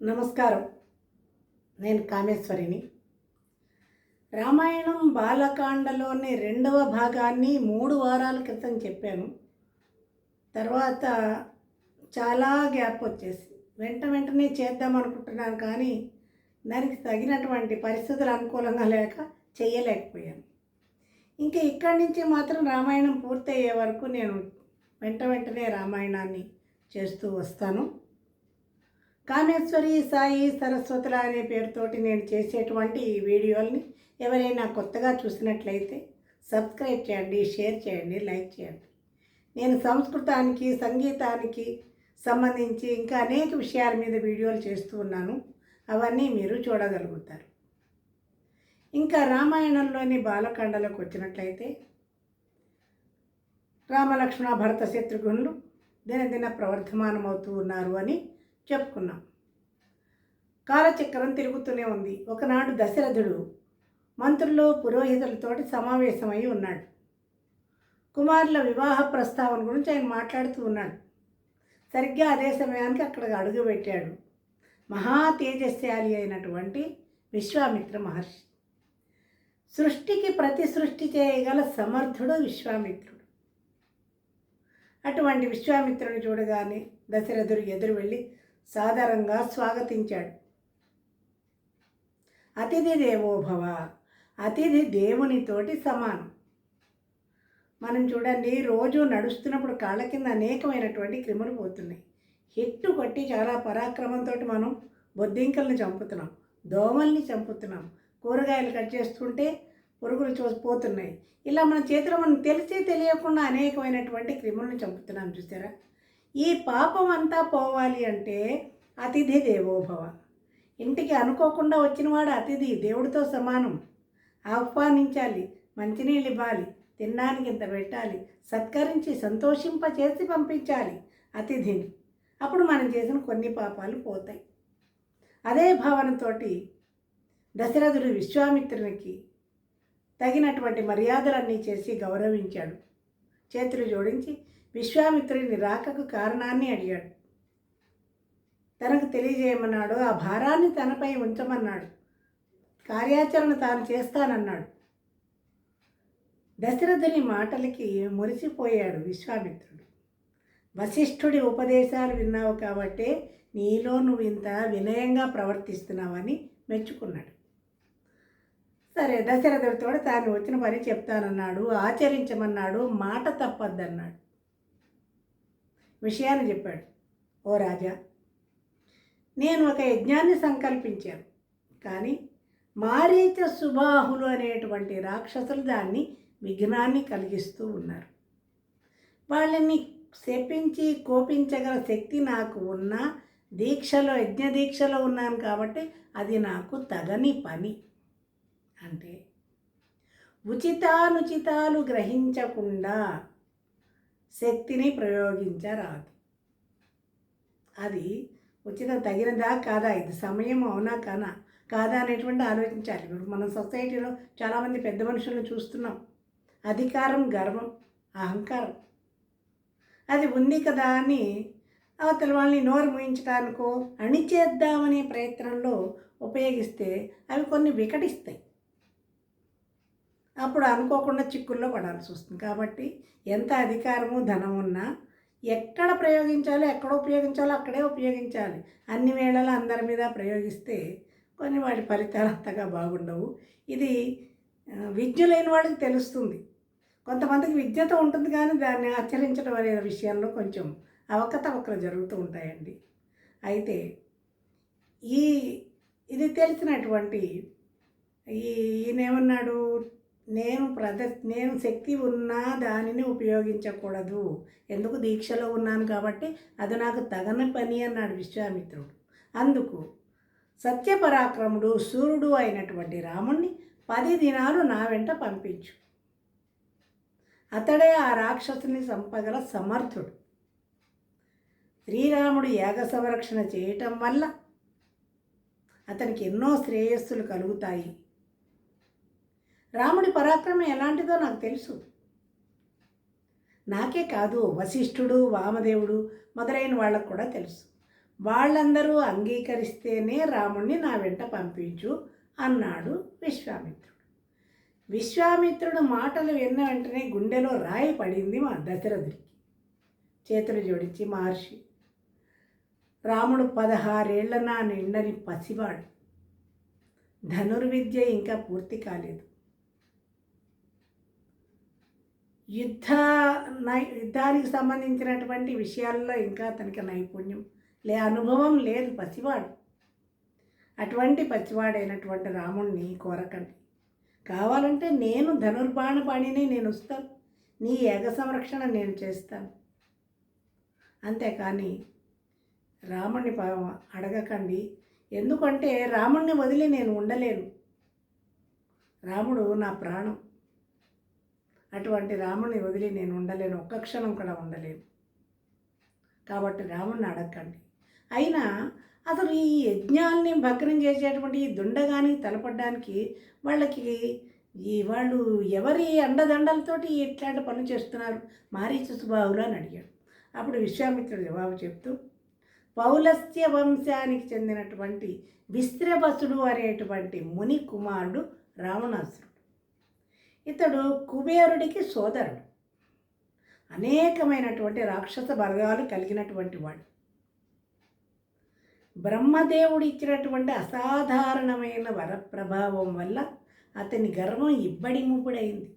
నమస్కారం. నేను కామేశ్వరిని. రామాయణం బాలకాండలోని రెండవ భాగాన్ని మూడు వారాల క్రితం చెప్పాను. తర్వాత చాలా గ్యాప్ వచ్చేసి వెంట వెంటనే చేద్దాం అనుకుంటున్నాను కానీ దానికి తగినటువంటి పరిస్థితులు అనుకూలంగా లేక చేయలేకపోయాను ఇంకా ఇక్కడి నుంచి మాత్రం రామాయణం పూర్తయ్యే వరకు నేను వెంట వెంటనే రామాయణాన్ని చేస్తూ వస్తాను. కామేశ్వరి సాయి సరస్వతుల అనే పేరుతోటి నేను చేసేటువంటి ఈ వీడియోల్ని ఎవరైనా కొత్తగా చూసినట్లయితే సబ్స్క్రైబ్ చేయండి షేర్ చేయండి లైక్ చేయండి. నేను సంస్కృతానికి సంగీతానికి సంబంధించి ఇంకా అనేక విషయాల మీద వీడియోలు చేస్తూ ఉన్నాను. అవన్నీ మీరు చూడగలుగుతారు. ఇంకా రామాయణంలోని బాలకాండలకు వచ్చినట్లయితే రామలక్ష్మణ భరత శత్రుఘ్నులు దినదిన ప్రవర్ధమానమవుతూ ఉన్నారు అని చెప్పుకున్నాం. కాలచక్రం తిరుగుతూనే ఉంది. ఒకనాడు దశరథుడు మంత్రులు పురోహితులతోటి సమావేశమై ఉన్నాడు. కుమారుల వివాహ ప్రస్తావన గురించి ఆయన మాట్లాడుతూ ఉన్నాడు. సరిగ్గా అదే సమయానికి అక్కడ అడుగుపెట్టాడు మహా తేజస్శాలి అయినటువంటి విశ్వామిత్ర మహర్షి. సృష్టికి ప్రతి సృష్టి చేయగల సమర్థుడు విశ్వామిత్రుడు. అటువంటి విశ్వామిత్రుని చూడగానే దశరథుడు ఎదురు వెళ్ళి సాదరంగా స్వాగతించాడు. అతిథి దేవోభవ అతిథి దేవునితోటి సమానం. మనం చూడండి రోజు నడుస్తున్నప్పుడు కాళ్ళ కింద అనేకమైనటువంటి క్రిములు పోతున్నాయి. హిట్టు కొట్టి చాలా పరాక్రమంతో మనం బొద్దింకల్ని చంపుతున్నాం దోమల్ని చంపుతున్నాం కూరగాయలు కట్ చేస్తుంటే పురుగులు చూ పోతున్నాయి. ఇలా మన చేతిలో మనం తెలిసి తెలియకుండా అనేకమైనటువంటి క్రిములను చంపుతున్నాం చూసారా? ఈ పాపం అంతా పోవాలి అంటే అతిథి దేవోభవ. ఇంటికి అనుకోకుండా వచ్చినవాడు అతిథి దేవుడితో సమానం. ఆహ్వానించాలి మంచినీళ్ళు ఇవ్వాలి తినడానికి ఇంత పెట్టాలి సత్కరించి సంతోషింప చేసి పంపించాలి అతిథిని. అప్పుడు మనం చేసిన కొన్ని పాపాలు పోతాయి. అదే భావనతోటి దశరథుడు విశ్వామిత్రునికి తగినటువంటి మర్యాదలన్నీ చేసి గౌరవించాడు. చేతులు జోడించి విశ్వామిత్రుని రాకకు కారణాన్ని అడిగాడు. తనకు తెలియజేయమన్నాడు ఆ భారాన్ని తనపై ఉంచమన్నాడు. కార్యాచరణ తాను చేస్తానన్నాడు. దశరథుని మాటలకి మురిసిపోయాడు విశ్వామిత్రుడు. వశిష్ఠుడి ఉపదేశాలు విన్నావు కాబట్టే నీలో నువ్వు ఇంత వినయంగా ప్రవర్తిస్తున్నావని మెచ్చుకున్నాడు. సరే దశరథుడితో తాను వచ్చిన పని చెప్తానన్నాడు ఆచరించమన్నాడు మాట తప్పద్దన్నాడు. విషయాన్ని చెప్పాడు. ఓ రాజా నేను ఒక యజ్ఞాన్ని సంకల్పించాను. కానీ మారీచ సుబాహులు అనేటువంటి రాక్షసులు దాన్ని విఘ్నాన్ని కలిగిస్తూ ఉన్నారు. వాళ్ళని శపించి కోపించగల శక్తి నాకు ఉన్న దీక్షలో యజ్ఞ దీక్షలో ఉన్నాను కాబట్టి అది నాకు తగని పని అంటే ఉచితానుచితాలు గ్రహించకుండా శక్తిని ప్రయోగించరాదు. అది ఉచితం తగినదా కాదా? ఇది సమయం అవునా కానా? కాదా అనేటువంటి ఆలోచించాలి ఇప్పుడు మన సొసైటీలో చాలామంది పెద్ద మనుషులను చూస్తున్నాం. అధికారం గర్వం అహంకారం. అది ఉంది కదా అని అవతల వాళ్ళని నోరు ముయించడానికో అణిచేద్దామనే ప్రయత్నంలో ఉపయోగిస్తే అవి కొన్ని వికటిస్తాయి. అప్పుడు అనుకోకుండా చిక్కుల్లో పడాల్సి వస్తుంది. కాబట్టి ఎంత అధికారము ధనం ఉన్నా ఎక్కడ ప్రయోగించాలో ఎక్కడ ఉపయోగించాలో అక్కడే ఉపయోగించాలి. అన్ని వేళలా అందరి మీద ప్రయోగిస్తే కొన్ని వాటి ఫలితాలు అంతగా బాగుండవు. ఇది విద్య లేని వాడికి తెలుస్తుంది. కొంతమందికి విద్యతో ఉంటుంది కానీ దాన్ని ఆచరించడం అనే విషయంలో కొంచెం అవకతవకలు జరుగుతూ ఉంటాయండి. అయితే ఈ ఇది తెలిసినటువంటి ఈ ఈయనేమన్నాడు? నేను ప్రద నేను శక్తి ఉన్నా దానిని ఉపయోగించకూడదు. ఎందుకు దీక్షలో ఉన్నాను కాబట్టి అది నాకు తగని పని అన్నాడు విశ్వామిత్రుడు. అందుకు సత్యపరాక్రముడు సూర్యుడు అయినటువంటి రాముణ్ణి పది దినాలు నా వెంట పంపించు. అతడే ఆ రాక్షసుని చంపగల సమర్థుడు. శ్రీరాముడు యాగ సంరక్షణ చేయటం వల్ల అతనికి ఎన్నో శ్రేయస్సులు కలుగుతాయి. రాముడి పరాక్రమం ఎలాంటిదో నాకు తెలుసు. నాకే కాదు వశిష్ఠుడు వామదేవుడు మొదలైన వాళ్ళకు కూడా తెలుసు. వాళ్ళందరూ అంగీకరిస్తేనే రాముణ్ణి నా వెంట పంపించు అన్నాడు విశ్వామిత్రుడు. విశ్వామిత్రుడు మాటలు విన్న వెంటనే గుండెలో రాయి పడింది మా దశరథుడికి. చేతులు జోడించి మహర్షి రాముడు పదహారేళ్ళ నా నిండని పసివాడు. ధనుర్విద్య ఇంకా పూర్తి కాలేదు. యుద్ధ నై యుద్ధానికి సంబంధించినటువంటి విషయాల్లో ఇంకా అతనికి నైపుణ్యం లే అనుభవం లేదు పసివాడు. అటువంటి పసివాడైనటువంటి రాముణ్ణి కోరకండి. కావాలంటే నేను ధనుర్బాణపాణిని నేను వస్తాను. నీ ఏక సంరక్షణ నేను చేస్తాను. అంతేకాని రాముణ్ణి అడగకండి. ఎందుకంటే రాముణ్ణి వదిలి నేను ఉండలేను. రాముడు నా ప్రాణం. అటువంటి రాముని వదిలి నేను ఉండలేను. ఒక్క క్షణం కూడా ఉండలేను. కాబట్టి రాముణ్ణి అడగండి. అయినా అతను ఈ యజ్ఞాల్ని భగ్నం చేసేటువంటి ఈ దుండగానికి తలపడడానికి వాళ్ళకి ఈ వాళ్ళు ఎవరి అండదండలతోటి ఇట్లాంటి పనులు చేస్తున్నారు? మారీచ సుబాహులు అని అడిగాడు. అప్పుడు విశ్వామిత్రుడు జవాబు చెప్తూ పౌలస్య వంశానికి చెందినటువంటి విస్త్రవసుడు అనేటువంటి ముని కుమారుడు రావణాసుడు ఇతడు కుబేరుడికి సోదరుడు. అనేకమైనటువంటి రాక్షస బలగాలు కలిగినటువంటి వాడు. బ్రహ్మదేవుడు ఇచ్చినటువంటి అసాధారణమైన వరప్రభావం వల్ల అతని గర్వం ఇబ్బడి ముబ్బడైంది.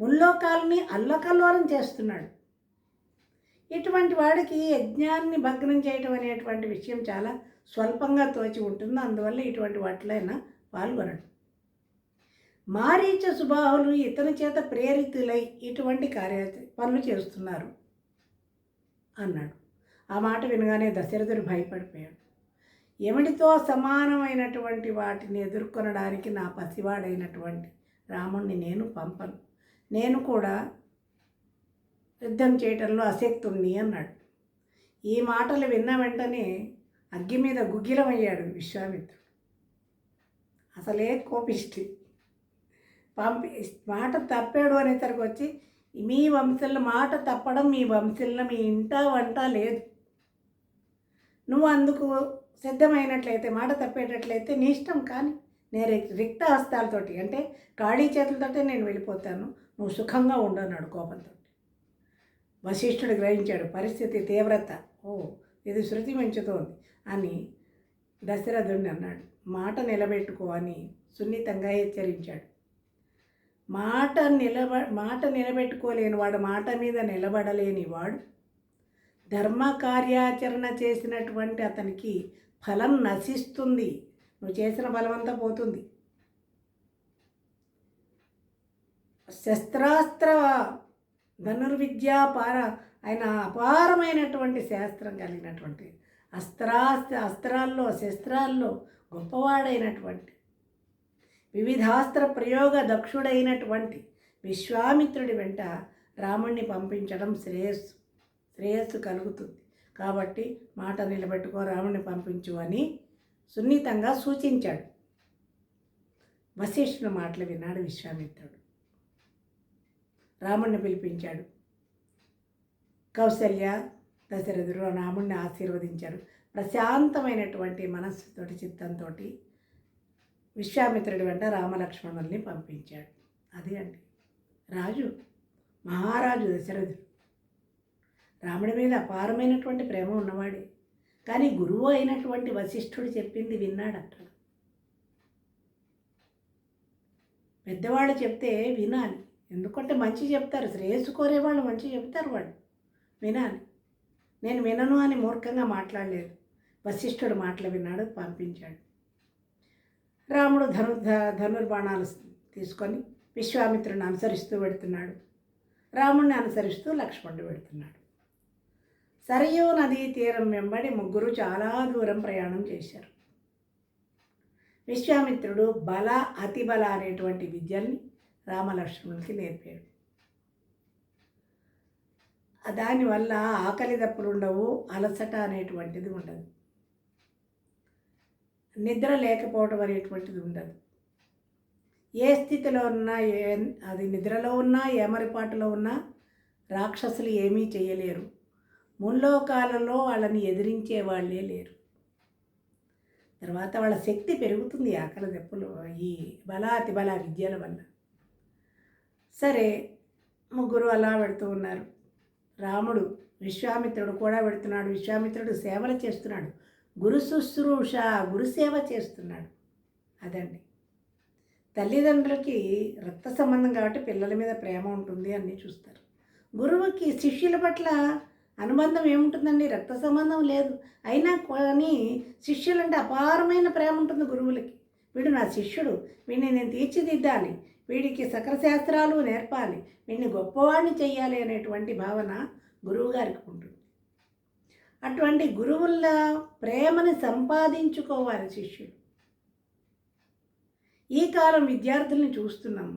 ముల్లోకాలని అల్లకల్లోలం చేస్తున్నాడు. ఇటువంటి వాడికి యజ్ఞాన్ని భగ్నం చేయటం అనేటువంటి విషయం చాలా స్వల్పంగా తోచి ఉంటుంది. అందువల్ల ఇటువంటి వాటిలైనా పాల్గొనడు. మారీచ సుబాహులు ఇతని చేత ప్రేరితులై ఇటువంటి కార్య పనులు చేస్తున్నారు అన్నాడు. ఆ మాట వినగానే దశరథుడు భయపడిపోయాడు. ఎమిడితో సమానమైనటువంటి వాటిని ఎదుర్కొనడానికి నా పసివాడైనటువంటి రాముణ్ణి నేను పంపను. నేను కూడా యుద్ధం చేయటంలో అసక్తుణ్ణి అన్నాడు. ఈ మాటలు విన్న వెంటనే అగ్గి మీద గుగ్గిలమయ్యాడు విశ్వామిత్రుడు. అసలే కోపిష్టి. పంపి మాట తప్పాడు అనేసరికి వచ్చి మీ వంశంలో మాట తప్పడం మీ వంశంలో మీ ఇంట వంట లేదు. నువ్వు అందుకు సిద్ధమైనట్లయితే మాట తప్పేటట్లయితే నీ ఇష్టం కానీ నేను రిక్త హస్తాలతోటి అంటే ఖాళీ చేతులతోటే నేను వెళ్ళిపోతాను. నువ్వు సుఖంగా ఉండన్నాడు కోపంతో. వశిష్ఠుడు గ్రహించాడు పరిస్థితి తీవ్రత. ఓ ఇది శృతి మించుతోంది అని దశరథుడిని అన్నాడు. మాట నిలబెట్టుకో అని సున్నితంగా హెచ్చరించాడు. మాట నిలబ మాట నిలబెట్టుకోలేని వాడు మాట మీద నిలబడలేని వాడు ధర్మ కార్యాచరణ చేసినటువంటి అతనికి ఫలం నశిస్తుంది. నువ్వు చేసిన బలమంతా పోతుంది. శస్త్రాస్త్ర ధనుర్విద్య పార ఆయన అపారమైనటువంటి శాస్త్రం కలిగినటువంటి అస్త్రాస్త్ర అస్త్రాల్లో శస్త్రాల్లో గొప్పవాడైనటువంటి వివిధాస్త్ర ప్రయోగ దక్షుడైనటువంటి విశ్వామిత్రుడి వెంట రాముణ్ణి పంపించడం శ్రేయస్సు. శ్రేయస్సు కలుగుతుంది. కాబట్టి మాట నిలబెట్టుకో రాముణ్ణి పంపించు అని సున్నితంగా సూచించాడు. వశిష్ఠుని మాటలు విన్నాడు విశ్వామిత్రుడు. రాముణ్ణి పిలిపించాడు. కౌశల్య దశరథుడు రాముణ్ణి ఆశీర్వదించారు. ప్రశాంతమైనటువంటి మనస్సుతోటి చిత్తంతో విశ్వామిత్రుడి వెంట రామలక్ష్మణుల్ని పంపించాడు. అది అండి. రాజు మహారాజు దశరథుడు. రాముడి మీద అపారమైనటువంటి ప్రేమ ఉన్నవాడే. కానీ గురువు అయినటువంటి వశిష్ఠుడు చెప్పింది విన్నాడు అక్కడ పెద్దవాళ్ళు చెప్తే వినాలి. ఎందుకంటే మంచి చెప్తారు. శ్రేయస్సు కోరేవాళ్ళు మంచి చెప్తారు వాళ్ళు. వినాలి. నేను వినను అని మూర్ఖంగా మాట్లాడలేదు. వశిష్ఠుడు మాటలు విన్నాడు పంపించాడు. రాముడు ధను ధనుర్బాణాలు తీసుకొని విశ్వామిత్రుని అనుసరిస్తూ పెడుతున్నాడు. రాముడిని అనుసరిస్తూ లక్ష్మణుడు పెడుతున్నాడు. సరయూ నదీ తీరం వెంబడి ముగ్గురు చాలా దూరం ప్రయాణం చేశారు. విశ్వామిత్రుడు బల అతిబల అనేటువంటి విద్యల్ని రామలక్ష్మణులకి నేర్పాడు. దానివల్ల ఆకలి దప్పులు ఉండవు అలసట అనేటువంటిది ఉండదు. నిద్ర లేకపోవడం అనేటువంటిది ఉండదు. ఏ స్థితిలో ఉన్నా ఏ అది నిద్రలో ఉన్నా ఏమరిపాటులో ఉన్నా రాక్షసులు ఏమీ చేయలేరు. ముల్లోకాలలో వాళ్ళని ఎదిరించే వాళ్ళే లేరు. తర్వాత వాళ్ళ శక్తి పెరుగుతుంది ఆకలి దెప్పులు ఈ బలాతి బల విద్యల వల్ల. సరే ముగ్గురు అలా పెడుతూ ఉన్నారు. రాముడు విశ్వామిత్రుడు కూడా పెడుతున్నాడు విశ్వామిత్రుడు సేవలు చేస్తున్నాడు. గురు శుశ్రూష గురుసేవ చేస్తున్నాడు. అదండి. తల్లిదండ్రులకి రక్త సంబంధం కాబట్టి పిల్లల మీద ప్రేమ ఉంటుంది అన్నీ చూస్తారు. గురువుకి శిష్యుల పట్ల అనుబంధం ఏముంటుందండి? రక్త సంబంధం లేదు. అయినా కానీ శిష్యులంటే అపారమైన ప్రేమ ఉంటుంది గురువులకి. వీడు నా శిష్యుడు. వీడిని నేను తీర్చిదిద్దాలి. వీడికి సకల శాస్త్రాలు నేర్పాలి. వీడిని గొప్పవాడిని చేయాలి అనేటువంటి భావన గురువుగారికి ఉంటుంది. అటువంటి గురువుల ప్రేమని సంపాదించుకోవాలి శిష్యుడు. ఈ కాలం విద్యార్థుల్ని చూస్తున్నాము.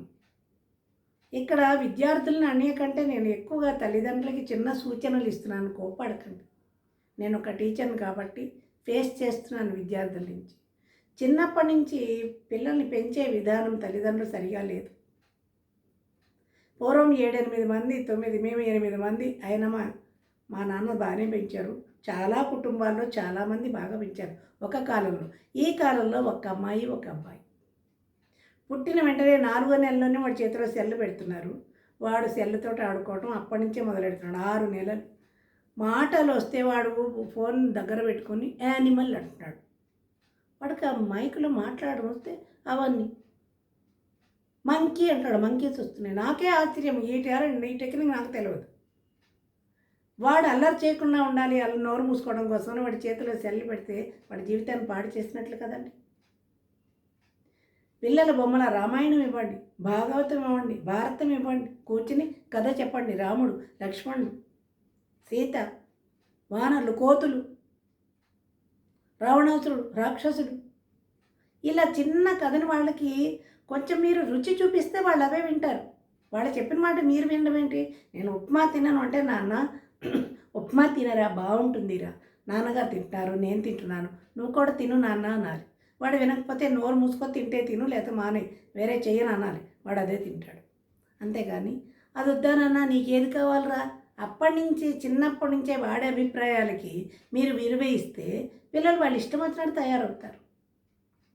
ఇక్కడ విద్యార్థులను అనేకంటే నేను ఎక్కువగా తల్లిదండ్రులకి చిన్న సూచనలు ఇస్తున్నాను కోపడకండి నేను ఒక టీచర్ని కాబట్టి ఫేస్ చేస్తున్నాను విద్యార్థుల నుంచి. చిన్నప్పటి నుంచి పిల్లల్ని పెంచే విధానం తల్లిదండ్రులు సరిగా లేదు. పూర్వం ఏడెనిమిది మంది తొమ్మిది మేము ఎనిమిది మంది అయినమా మా నాన్న బాగానే పెంచారు. చాలా కుటుంబాల్లో చాలామంది బాగా పెంచారు. ఒక కాలంలో. ఈ కాలంలో ఒక అమ్మాయి ఒక అబ్బాయి. పుట్టిన వెంటనే నాలుగో నెలలోనే వాడి చేతిలో సెల్లు పెడుతున్నారు. వాడు సెల్లుతో ఆడుకోవటం అప్పటి నుంచే మొదలెడుతున్నాడు. ఆరు నెలలు. మాటలు వస్తే వాడు ఫోన్ దగ్గర పెట్టుకొని యానిమల్ అంటున్నాడు. వాడికి ఆ మైకులో మాట్లాడడం వస్తే అవన్నీ. మంకీ అంటాడు మంకీస్ వస్తున్నాయి. నాకే ఆశ్చర్యం. ఈ టాలెంట్ ఈ టెక్నిక్ నాకు తెలియదు. వాడు అల్లరి చేయకుండా ఉండాలి అలా నోరు మూసుకోవడం కోసం వాడి చేతిలో సెల్లు పెడితే వాడి జీవితాన్ని పాడు చేసినట్లు కదండి. పిల్లల బొమ్మల రామాయణం ఇవ్వండి భాగవతం ఇవ్వండి భారతం ఇవ్వండి కూర్చుని కథ చెప్పండి రాముడు లక్ష్మణుడు సీత వానరులు కోతులు రావణాసురుడు రాక్షసుడు ఇలా చిన్న కథని వాళ్ళకి కొంచెం మీరు రుచి చూపిస్తే వాళ్ళు అవే వింటారు. వాళ్ళు చెప్పిన మాట మీరు వినడం ఏంటి? నేను ఉప్మా తినను అంటే నాన్న ఉప్మా తినరా బాగుంటుందిరా. నాన్నగారు తింటున్నారు నేను తింటున్నాను. నువ్వు కూడా తిను నాన్న అన్నారు వాడు వినకపోతే నోరు మూసుకొని తింటే తిను లేకపోతే మానే. వేరే చెయ్యను అనాలి. వాడు అదే తింటాడు. అంతేగాని అది వద్దానన్నా నీకేది కావాలరా? అప్పటి నుంచి చిన్నప్పటి నుంచే వాడే అభిప్రాయాలకి మీరు విలువ ఇస్తే పిల్లలు వాళ్ళు ఇష్టం వచ్చినట్టు తయారవుతారు.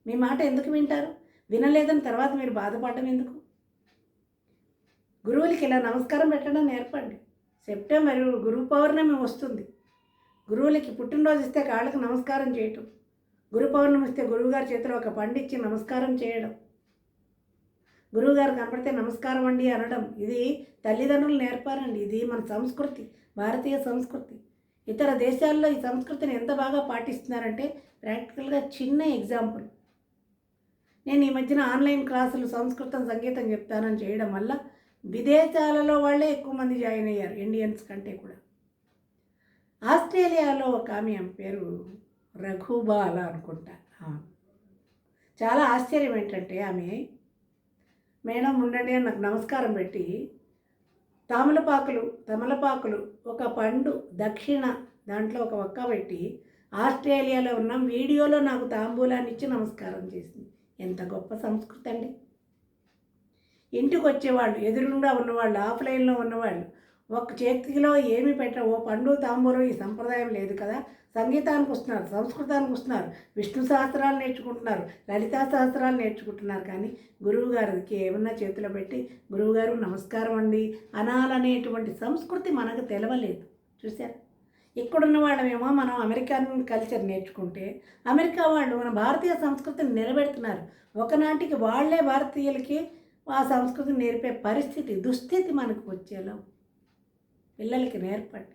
మీ మాట ఎందుకు వింటారు? వినలేదని తర్వాత మీరు బాధపడడం ఎందుకు? గురువులకి ఇలా నమస్కారం పెట్టడం నేర్పండి. సెప్టెంబర్ గురు పౌర్ణమి వస్తుంది. గురువులకి పుట్టినరోజు ఇస్తే కాళ్ళకు నమస్కారం చేయటం. గురు పౌర్ణమి ఇస్తే గురువుగారి చేతిలో ఒక పండిచ్చి నమస్కారం చేయడం. గురువుగారు కనపడితే నమస్కారం అండి అనడం. ఇది తల్లిదండ్రులు నేర్పారండి. ఇది మన సంస్కృతి భారతీయ సంస్కృతి. ఇతర దేశాల్లో ఈ సంస్కృతిని ఎంత బాగా పాటిస్తున్నారంటే ప్రాక్టికల్గా చిన్న ఎగ్జాంపుల్. నేను ఈ మధ్యన ఆన్లైన్ క్లాసులు సంస్కృతం సంగీతం చెప్తానని చేయడం వల్ల విదేశాలలో వాళ్ళే ఎక్కువ మంది జాయిన్ అయ్యారు ఇండియన్స్ కంటే కూడా. ఆస్ట్రేలియాలో ఒక ఆమె ఆమె పేరు రఘుబాల అనుకుంటా. చాలా ఆశ్చర్యం ఏంటంటే ఆమె మేడం ఉండండి అని నాకు నమస్కారం పెట్టి తామలపాకులు తమలపాకులు ఒక పండు దక్షిణ దాంట్లో ఒక ఒక్క పెట్టి ఆస్ట్రేలియాలో ఉన్నాం వీడియోలో నాకు తాంబూలాన్ని ఇచ్చి నమస్కారం చేసింది. ఎంత గొప్ప సంస్కృతి అండి. ఇంటికి వచ్చేవాళ్ళు ఎదురుగా ఉన్నవాళ్ళు ఆఫ్లైన్లో ఉన్నవాళ్ళు. ఒక చేతిలో ఏమి పెట్ట ఓ పండు తాంబూలం ఈ సంప్రదాయం లేదు కదా. సంగీతానికి వస్తున్నారు సంస్కృతానికి వస్తున్నారు విష్ణు సహస్రాలు నేర్చుకుంటున్నారు లలితా సహస్రాలు నేర్చుకుంటున్నారు. కానీ గురువుగారికి ఏమన్నా చేతిలో పెట్టి గురువుగారు నమస్కారం అండి అనాలనేటువంటి సంస్కృతి మనకు తెలవలేదు. చూసారు ఇక్కడున్న వాళ్ళమేమో మనం అమెరికన్ కల్చర్ నేర్చుకుంటే అమెరికా వాళ్ళు మన భారతీయ సంస్కృతిని నిలబెడుతున్నారు. ఒకనాటికి వాళ్ళే భారతీయులకి ఆ సంస్కృతిని నేర్పే పరిస్థితి దుస్థితి మనకు వచ్చేలా పిల్లలకి నేర్పండి.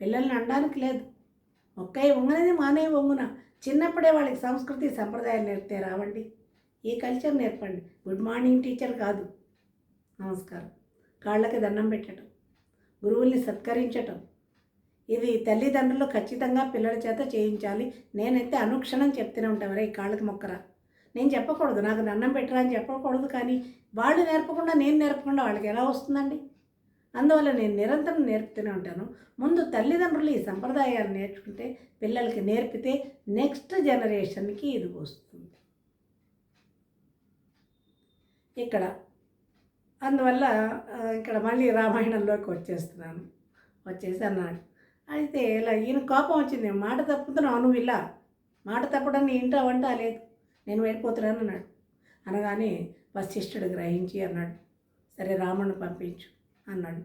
పిల్లల్ని అనడానికి లేదు. ఒక్కై వంగనది మానే వంగున. చిన్నప్పుడే వాళ్ళకి సంస్కృతి సంప్రదాయాలు నేర్పితే రావండి. ఈ కల్చర్ నేర్పండి. గుడ్ మార్నింగ్ టీచర్ కాదు. నమస్కారం. కాళ్ళకి దండం పెట్టడం గురువుల్ని సత్కరించటం. ఇది తల్లిదండ్రులు ఖచ్చితంగా పిల్లల చేత చేయించాలి. నేనైతే అనుక్షణం చెప్తూనే ఉంటాను రే కాళ్ళకి మొక్కరా. నేను చెప్పకూడదు. నాకు దండం పెట్టరా అని చెప్పకూడదు కానీ వాళ్ళు నేర్పకుండా నేను నేర్పకుండా వాళ్ళకి ఎలా వస్తుందండి? అందువల్ల నేను నిరంతరం నేర్పుతూనే ఉంటాను. ముందు తల్లిదండ్రులు ఈ సంప్రదాయాలు నేర్చుకుంటే పిల్లలకి నేర్పితే నెక్స్ట్ జనరేషన్కి ఇది వస్తుంది. ఇక్కడ అందువల్ల ఇక్కడ మళ్ళీ రామాయణంలోకి వచ్చేస్తున్నాను. వచ్చేసి అన్నాడు అయితే ఇలా ఈయన కోపం వచ్చింది మాట తప్పుతున్నావు నువ్వు ఇలా. మాట తప్పడం నీ ఇంటా వంట లేదు. నేను వెళ్ళిపోతున్నాను అన్నాడు. అనగానే వశిష్ఠుడు గ్రహించి అన్నాడు సరే రాముడిని పంపించు అన్నాడు.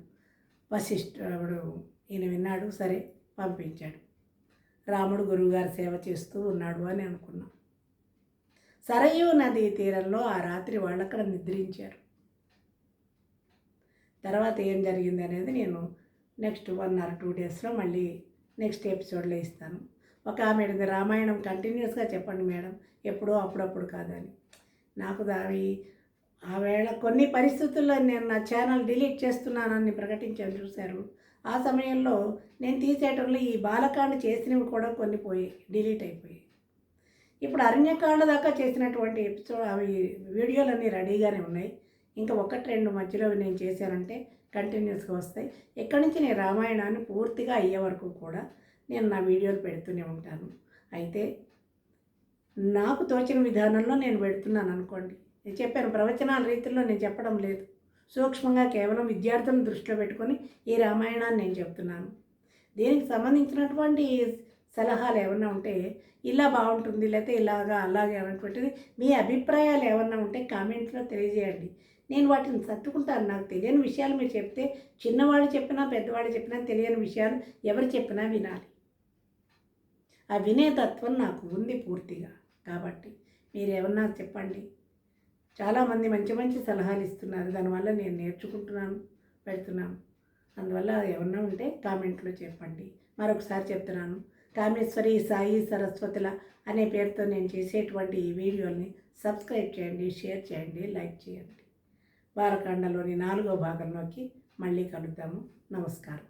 వశిష్ఠుడు ఈయన విన్నాడు సరే పంపించాడు. రాముడు గురువుగారి సేవ చేస్తూ ఉన్నాడు అని అనుకున్నాం. సరయూ నదీ తీరంలో ఆ రాత్రి వాళ్ళు అక్కడ నిద్రించారు. తర్వాత ఏం జరిగింది అనేది నేను నెక్స్ట్ వన్ ఆర్ టూ డేస్లో మళ్ళీ నెక్స్ట్ ఎపిసోడ్లో ఇస్తాను. ఒక ఆమె రామాయణం కంటిన్యూస్గా చెప్పండి మేడం ఎప్పుడో అప్పుడప్పుడు కాదని నాకు అవి ఆవేళ కొన్ని పరిస్థితుల్లో నేను నా ఛానల్ డిలీట్ చేస్తున్నానని ప్రకటించాను చూశారు. ఆ సమయంలో నేను తీసేయటంలో ఈ బాలకాండ చేసినవి కూడా కొన్ని పోయాయి డిలీట్ అయిపోయాయి. ఇప్పుడు అరణ్యకాండ దాకా చేసినటువంటి ఎపిసోడ్ అవి వీడియోలన్నీ రెడీగానే ఉన్నాయి. ఇంకా ఒకటి రెండు మధ్యలో నేను చేశానంటే కంటిన్యూస్గా వస్తాయి. ఎక్కడి నుంచి నేను రామాయణాన్ని పూర్తిగా అయ్యే వరకు కూడా నేను నా వీడియోలు పెడుతూనే ఉంటాను. అయితే నాకు తోచిన విధానంలో నేను పెడుతున్నాను అనుకోండి. నేను చెప్పాను ప్రవచనాల రీతిలో నేను చెప్పడం లేదు. సూక్ష్మంగా కేవలం విద్యార్థులను దృష్టిలో పెట్టుకొని ఈ రామాయణాన్ని నేను చెప్తున్నాను. దీనికి సంబంధించినటువంటి సలహాలు ఏమన్నా ఉంటే ఇలా బాగుంటుంది లేకపోతే ఇలాగా అలాగే అనేటువంటిది మీ అభిప్రాయాలు ఏమన్నా ఉంటే కామెంట్లో తెలియజేయండి. నేను వాటిని తట్టుకుంటాను నాకు తెలియని విషయాలు మీరు చెప్తే చిన్నవాళ్ళు చెప్పినా పెద్దవాళ్ళు చెప్పినా తెలియని విషయాలు ఎవరు చెప్పినా వినాలి. ఆ వినే తత్వం నాకు ఉంది పూర్తిగా. కాబట్టి మీరు ఏమన్నా చెప్పండి. చాలామంది మంచి మంచి సలహాలు ఇస్తున్నారు. దానివల్ల నేను నేర్చుకుంటున్నాను పెడుతున్నాను. అందువల్ల ఏమన్నా ఉంటే కామెంట్లో చెప్పండి. మరొకసారి చెప్తున్నాను. కామేశ్వరి సాయి సరస్వతుల అనే పేరుతో నేను చేసేటువంటి ఈ వీడియోని సబ్స్క్రైబ్ చేయండి షేర్ చేయండి లైక్ చేయండి. వారకాండలోని నాలుగో భాగంలోకి మళ్ళీ కలుద్దాము. నమస్కారం.